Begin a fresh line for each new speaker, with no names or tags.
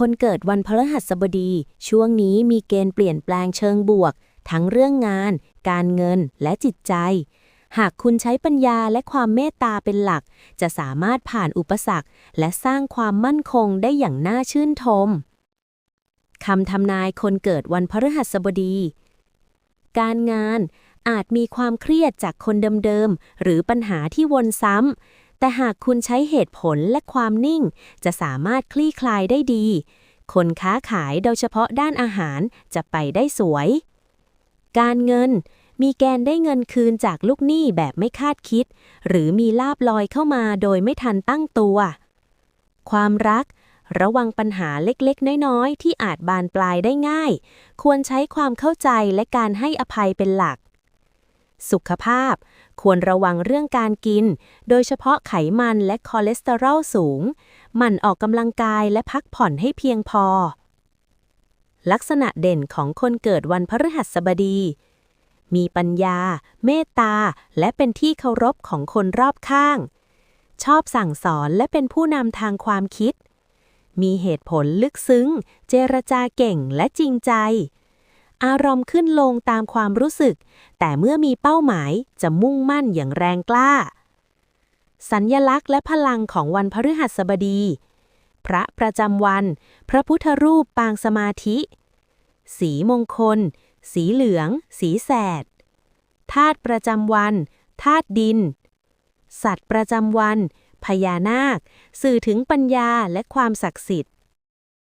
คนเกิดวันพฤหัสบดี ช่วงนี้มีเกณฑ์เปลี่ยนแปลงเชิงบวก ทั้งเรื่องงาน การเงินและจิตใจ หากคุณใช้ปัญญาและความเมตตาเป็นหลัก จะสามารถผ่านอุปสรรค และสร้างความมั่นคงได้อย่างน่าชื่นชมคำทำนายคนเกิดวันพฤหัสบดี การงานอาจมีความเครียดจากคนเดิมๆ หรือปัญหาที่วนซ้ำ แต่หากคุณใช้เหตุผลและความนิ่ง จะสามารถคลี่คลายได้ดี คนค้าขายโดยเฉพาะด้านอาหารจะไปได้สวย การเงิน มีแกนได้เงินคืนจากลูกหนี้แบบไม่คาดคิด หรือมีลาบลอยเข้ามาโดยไม่ทันตั้งตัว ความรัก ระวังปัญหาเล็กๆ น้อยๆ ที่อาจบานปลายได้ง่าย ควรใช้ความเข้าใจและการให้อภัยเป็นหลัก สุขภาพ ควรระวังเรื่องการกิน โดยเฉพาะไขมันและคอเลสเตอรอลสูง หมั่นออกกำลังกายและพักผ่อนให้เพียงพอ ลักษณะเด่นของคนเกิดวันพฤหัสบดี มีปัญญา เมตตา และเป็นที่เคารพของคนรอบข้าง ชอบสั่งสอนและเป็นผู้นำทางความคิด มีเหตุผลลึกซึ้ง เจรจาเก่งและจริงใจ อารมณ์ขึ้นลงตามความรู้สึก แต่เมื่อมีเป้าหมายจะมุ่งมั่นอย่างแรงกล้า สัญญลักษณ์และพลังของวันพฤหัสบดี พระประจำวัน พระพุทธรูปปางสมาธิ สีมงคล สีเหลือง สีแสดธาตุประจำวันธาตุดิน สัตว์ประจำวัน พญานาค สื่อถึงปัญญาและความศักดิ์สิทธิ์